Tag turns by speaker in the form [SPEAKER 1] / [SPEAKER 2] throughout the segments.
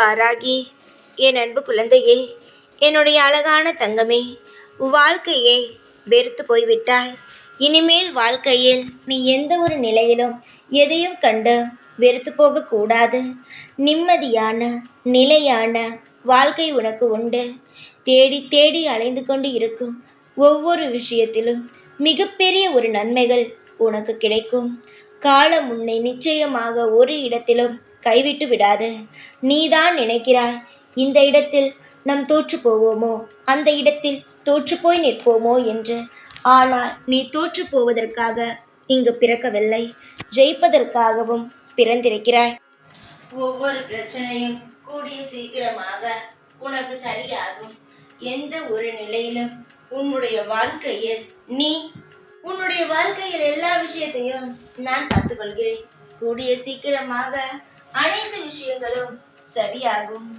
[SPEAKER 1] வாராகி என் அன்பு குழந்தையே என்னுடைய அழகான தங்கமே வாழ்க்கையை வெறுத்து போய்விட்டாய். இனிமேல் வாழ்க்கையில் நீ எந்த ஒரு நிலையிலும் எதையும் கண்டு வெறுத்து போகக்கூடாது. நிம்மதியான நிலையான வாழ்க்கை உனக்கு உண்டு. தேடி தேடி அலைந்து கொண்டு இருக்கும் ஒவ்வொரு விஷயத்திலும் மிகப்பெரிய ஒரு நன்மைகள் உனக்கு கிடைக்கும். காலம் உன்னை நிச்சயமாக ஒரு இடத்திலும் கைவிட்டு விடாது. நீதான் நினைக்கிறாய் இந்த இடத்தில் நம் தோற்று போவோமோ அந்த இடத்தில் தோற்றுப்போய் நிற்போமோ என்று? ஆனால் நீ தோற்று போவதற்காக இங்கு பிறக்கவில்லை. ஜெயிப்பதற்காகவும் பிறந்திருக்கிறாய். ஒவ்வொரு பிரச்சனையும் கூடிய சீக்கிரமாக உனக்கு சரியாகும். எந்த ஒரு நிலையிலும் உன்னுடைய வாழ்க்கையில் நீ உன்னுடைய வாழ்க்கையில் எல்லா விஷயத்தையும் நான் பார்த்துக்கொள்கிறேன். கூடிய சீக்கிரமாக அனைத்து விஷயங்களும் சரியாகும்.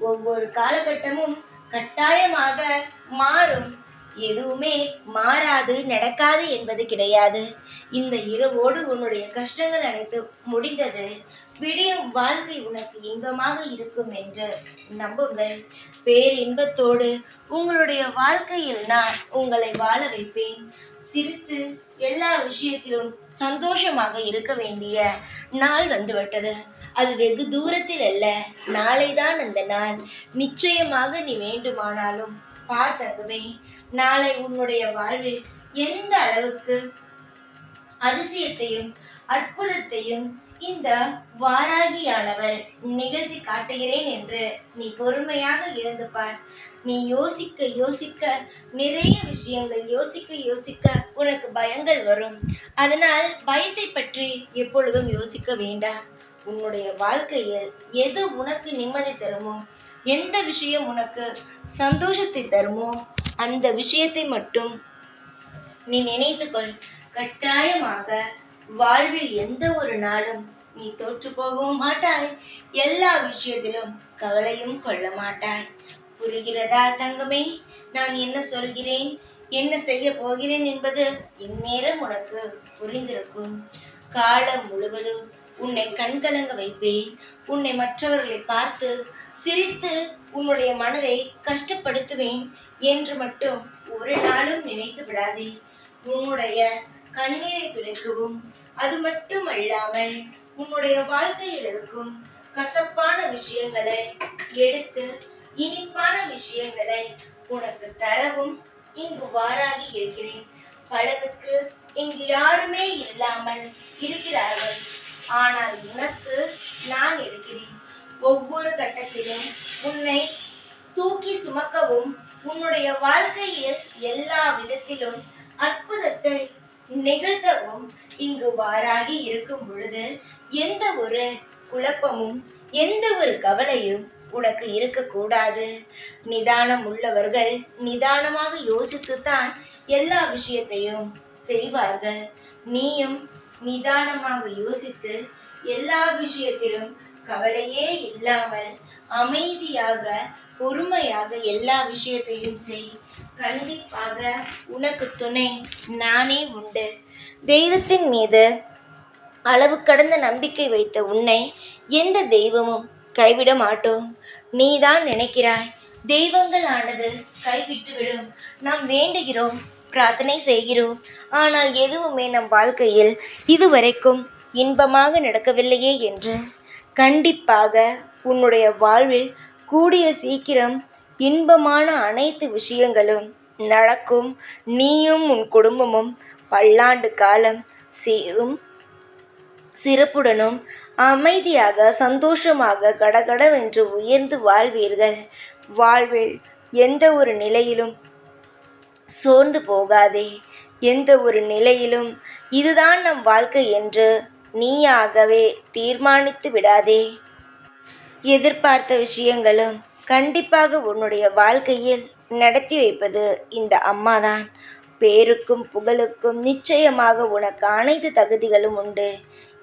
[SPEAKER 1] ஒவ்வொரு காலகட்டமும் கட்டாயமாக மாறும். எதுவுமே மாறாது நடக்காது என்பது கிடையாது. இந்த இரவோடு உன்னுடைய கஷ்டங்கள் அனைத்து முடிந்தது. விடியும் வாழ்க்கை உனக்கு இன்பமாக இருக்கும் என்று நம்புங்கள். பேரின்பத்தோடு உங்களுடைய வாழ்க்கையில் நான் உங்களை வாழ வைப்பேன். சிரித்து எல்லா விஷயத்திலும் சந்தோஷமாக இருக்க வேண்டிய நாள் வந்துவிட்டது. அது வெகு தூரத்தில் அல்ல. நாளைதான் அந்த நாள். நிச்சயமாக நீ வேண்டுமானாலும் பார்த்ததுமே நாளை உன்னுடைய வாழ்வில் எந்த அளவுக்கு அதிசயத்தையும் அற்புதத்தையும் இந்த வாராகியானவர் நிகழ்த்தி காட்டுகிறேன் என்று நீ பொறுமையாக இருந்து பார். நீ யோசிக்க யோசிக்க நிறைய விஷயங்கள் யோசிக்க யோசிக்க உனக்கு பயங்கள் வரும். அதனால் பயத்தை பற்றி எப்பொழுதும் யோசிக்க வேண்டாம். உன்னுடைய வாழ்க்கையில் எது உனக்கு நிம்மதி தருமோ? எந்த விஷயம் உனக்கு சந்தோஷத்தை தருமோ? அந்த விஷயத்தை மட்டும் நீ நினைத்துக்கொள். கட்டாயமாக வாழ்வில் எந்த ஒரு நாளும் நீ தோற்று போகவும் மாட்டாய். எல்லா விஷயத்திலும் கவலையும் கொள்ள மாட்டாய். புரிகிறதா தங்கமே? நான் என்ன சொல்கிறேன்? என்ன செய்ய போகிறேன் என்பது இந்நேரம் உனக்கு புரிந்திருக்கும். காலம் முழுவதும் உன்னை கண்கலங்க வைப்பேன். உன்னை மற்றவர்களை பார்த்து சிரித்து உன்னுடைய மனதை கஷ்டப்படுத்துவேன் என்று மட்டும் ஒரு நாளும் நினைத்து விடாதே. உன்னுடைய கண்ணீரை துடைக்கவும் அது மட்டும் அல்லாமல் உன்னுடைய வாழ்க்கையில் இருக்கும் கசப்பான விஷயங்களை எடுத்து இனிப்பான விஷயங்களை உனக்கு தரவும் இங்கு வாராகி இருக்கிறேன். பலருக்கு இங்கு யாருமே இல்லாமல் இருக்கிறார்கள். ஆனால் உனக்கு நான் இருக்கிறேன். ஒவ்வொரு கட்டத்திலும் உன்னை தூக்கி சுமக்கவும் உன்னுடைய வாழ்க்கையில் எல்லா விதத்திலும் அற்புதத்தை நிகழ்த்தவும் இங்கு வாராகி இருக்கும் பொழுது எந்த ஒரு குழப்பமும் எந்த ஒரு கவலையும் உனக்கு இருக்கக்கூடாது. நிதானம் உள்ளவர்கள் நிதானமாக யோசித்துத்தான் எல்லா விஷயத்தையும் செய்வார்கள். நீயும் நிதானமாக யோசித்து எல்லா விஷயத்திலும் கவலையே இல்லாமல் அமைதியாக பொறுமையாக எல்லா விஷயத்தையும் செய். கண்டிப்பாக உனக்கு துணை நானே உண்டு. தெய்வத்தின் மீது அளவு கடந்த நம்பிக்கை வைத்த உன்னை எந்த தெய்வமும் கைவிட மாட்டோம். நீதான் நினைக்கிறாய் தெய்வங்கள் ஆனது கைவிட்டுவிடும். நாம் வேண்டுகிறோம் பிரார்த்தனை செய்கிறோம். ஆனால் எதுவுமே நம் வாழ்க்கையில் இதுவரைக்கும் இன்பமாக நடக்கவில்லையே என்று. கண்டிப்பாக உன்னுடைய வாழ்வில் கூடிய சீக்கிரம் இன்பமான அனைத்து விஷயங்களும் நடக்கும். நீயும் உன் குடும்பமும் பல்லாண்டு காலம் சீரும். சிறப்புடனும் அமைதியாக சந்தோஷமாக கடகடவென்று உயர்ந்து வாழ்வீர்கள். வாழ்வில் எந்த ஒரு நிலையிலும் சோர்ந்து போகாதே. எந்த ஒரு நிலையிலும் இதுதான் நம் வாழ்க்கை என்று நீயாகவே தீர்மானித்து விடாதே. எதிர்பார்த்த விஷயங்களும் கண்டிப்பாக உன்னுடைய வாழ்க்கையில் நடத்தி வைப்பது இந்த அம்மாதான். பேருக்கும் புகழுக்கும் நிச்சயமாக உனக்கு அனைத்து தகுதிகளும் உண்டு.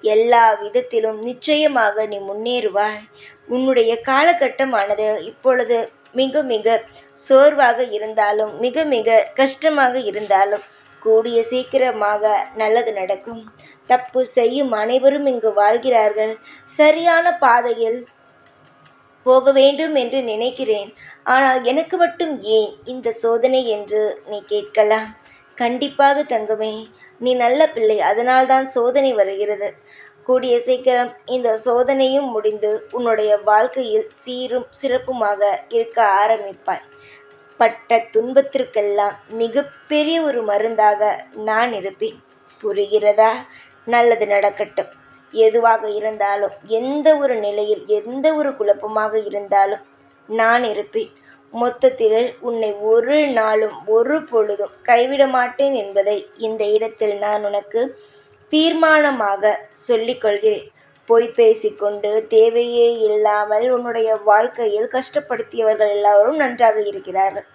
[SPEAKER 1] எல்லா விதத்திலும் நிச்சயமாக நீ முன்னேறுவாய். உன்னுடைய காலகட்டமானது இப்பொழுது மிக மிக சோர்வாக இருந்தாலும் மிக மிக கஷ்டமாக இருந்தாலும் கூடிய சீக்கிரமாக நல்லது நடக்கும். தப்பு செய்யும் அனைவரும் இங்கு வாழ்கிறார்கள். சரியான பாதையில் போக வேண்டும் என்று நினைக்கிறேன். ஆனால் எனக்கு மட்டும் ஏன் இந்த சோதனை என்று நீ கேட்கலாம்? கண்டிப்பாக தங்கமே நீ நல்ல பிள்ளை. அதனால்தான் சோதனை வருகிறது. கூடிய சீக்கிரம் இந்த சோதனையும் முடிந்து உன்னுடைய வாழ்க்கையில் சீரும் சிறப்புமாக இருக்க ஆரம்பிப்பாய். பட்ட துன்பத்திற்கெல்லாம் மிகப்பெரிய ஒரு மருந்தாக நான் இருப்பேன். புரிகிறதா? நல்லது நடக்கட்டும். எதுவாக இருந்தாலும் எந்த ஒரு நிலையில் எந்த ஒரு குழப்பமாக இருந்தாலும் நான் இருப்பேன். மொத்தத்தில் உன்னை ஒரு நாளும் ஒரு பொழுதும் கைவிட மாட்டேன் என்பதை இந்த இடத்தில் நான் உனக்கு தீர்மானமாக சொல்லிக் கொள்கிறேன். பொய் பேசிக்கொண்டு தேவையே இல்லாமல் உன்னுடைய வாழ்க்கையில் கஷ்டப்படுத்தியவர்கள் எல்லாரும் நன்றாக இருக்கிறார்கள்.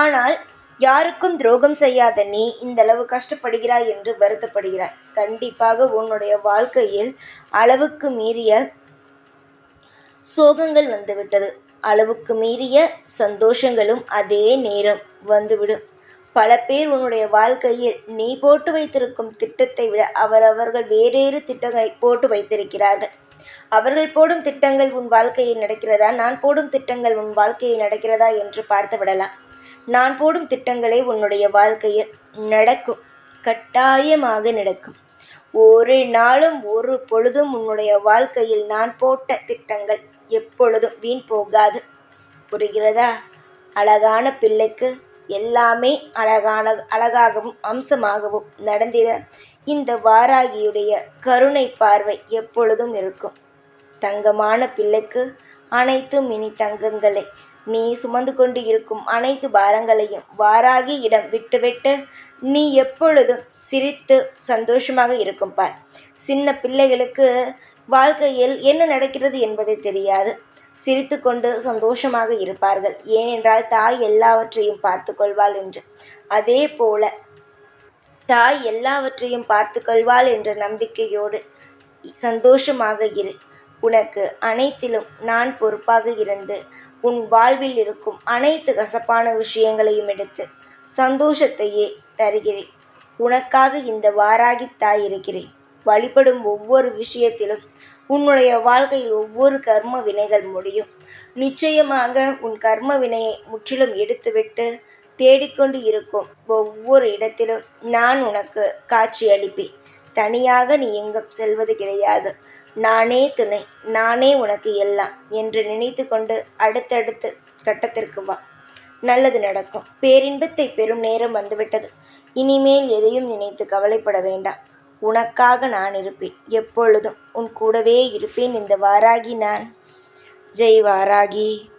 [SPEAKER 1] ஆனால் யாருக்கும் துரோகம் செய்யாத நீ இந்த அளவு கஷ்டப்படுகிறாய் என்று வருத்தப்படுகிறாய். கண்டிப்பாக உன்னுடைய வாழ்க்கையில் அளவுக்கு மீறிய சோகங்கள் வந்துவிட்டது. அளவுக்கு மீறிய சந்தோஷங்களும் அதே நேரம் வந்துவிடும். பல பேர் உன்னுடைய வாழ்க்கையில் நீ போட்டு வைத்திருக்கும் திட்டத்தை விட அவரவர்கள் வேறேறு திட்டங்களை போட்டு வைத்திருக்கிறார்கள். அவர்கள் போடும் திட்டங்கள் உன் வாழ்க்கையில் நடக்கிறதா? நான் போடும் திட்டங்கள் உன் வாழ்க்கையில் நடக்கிறதா என்று பார்த்து விடலாம். நான் போடும் திட்டங்களே உன்னுடைய வாழ்க்கையில் நடக்கும். கட்டாயமாக நடக்கும். ஒரு நாளும் ஒரு பொழுதும் உன்னுடைய வாழ்க்கையில் நான் போட்ட திட்டங்கள் எப்பொழுதும் வீண் போகாது. புரிகிறதா? அழகான பிள்ளைக்கு எல்லாமே அழகான அழகாகவும் அம்சமாகவும் நடந்திட இந்த வாராகியுடைய கருணை பார்வை எப்பொழுதும் இருக்கும். தங்கமான பிள்ளைக்கு அனைத்தும் இனி தங்கங்களே. நீ சுமந்து கொண்டு இருக்கும் அனைத்து பாரங்களையும் வாராகி இடம் விட்டுவிட்டு நீ எப்பொழுதும் சிரித்து சந்தோஷமாக இருக்கும் பார். சின்ன பிள்ளைகளுக்கு வாழ்க்கையில் என்ன நடக்கிறது என்பது தெரியாது. சிரித்து கொண்டு சந்தோஷமாக இருப்பார்கள். ஏனென்றால் தாய் எல்லாவற்றையும் பார்த்து கொள்வாள் என்று. அதே போல தாய் எல்லாவற்றையும் பார்த்து கொள்வாள் என்ற நம்பிக்கையோடு சந்தோஷமாக இரு. உனக்கு அனைத்திலும் நான் பொறுப்பாக இருந்து உன் வாழ்வில் இருக்கும் அனைத்து கசப்பான விஷயங்களையும் எடுத்து சந்தோஷத்தையே தருகிறேன். உனக்காக இந்த வாராகி தாய் இருக்கிறேன். வழிபடும் ஒவ்வொரு விஷயத்திலும் உன்னுடைய வாழ்க்கையில் ஒவ்வொரு கர்ம வினைகள் முடியும். நிச்சயமாக உன் கர்ம வினையை முற்றிலும் எடுத்துவிட்டு தேடிக்கொண்டு இருக்கும் ஒவ்வொரு இடத்திலும் நான் உனக்கு காட்சி அளிப்பேன். தனியாக நீ எங்கும் செல்வது கிடையாது. நானே துணை நானே உனக்கு எல்லாம் என்று நினைத்து கொண்டு அடுத்தடுத்து கட்டத்திற்கு வா. நல்லது நடக்கும். பேரின்பத்தை பெறும் நேரம் வந்துவிட்டது. இனிமேல் எதையும் நினைத்து கவலைப்பட வேண்டாம். உனக்காக நான் இருப்பேன். எப்பொழுதும் உன் கூடவே இருப்பேன். இந்த வாராகி நான். ஜெய் வாராகி.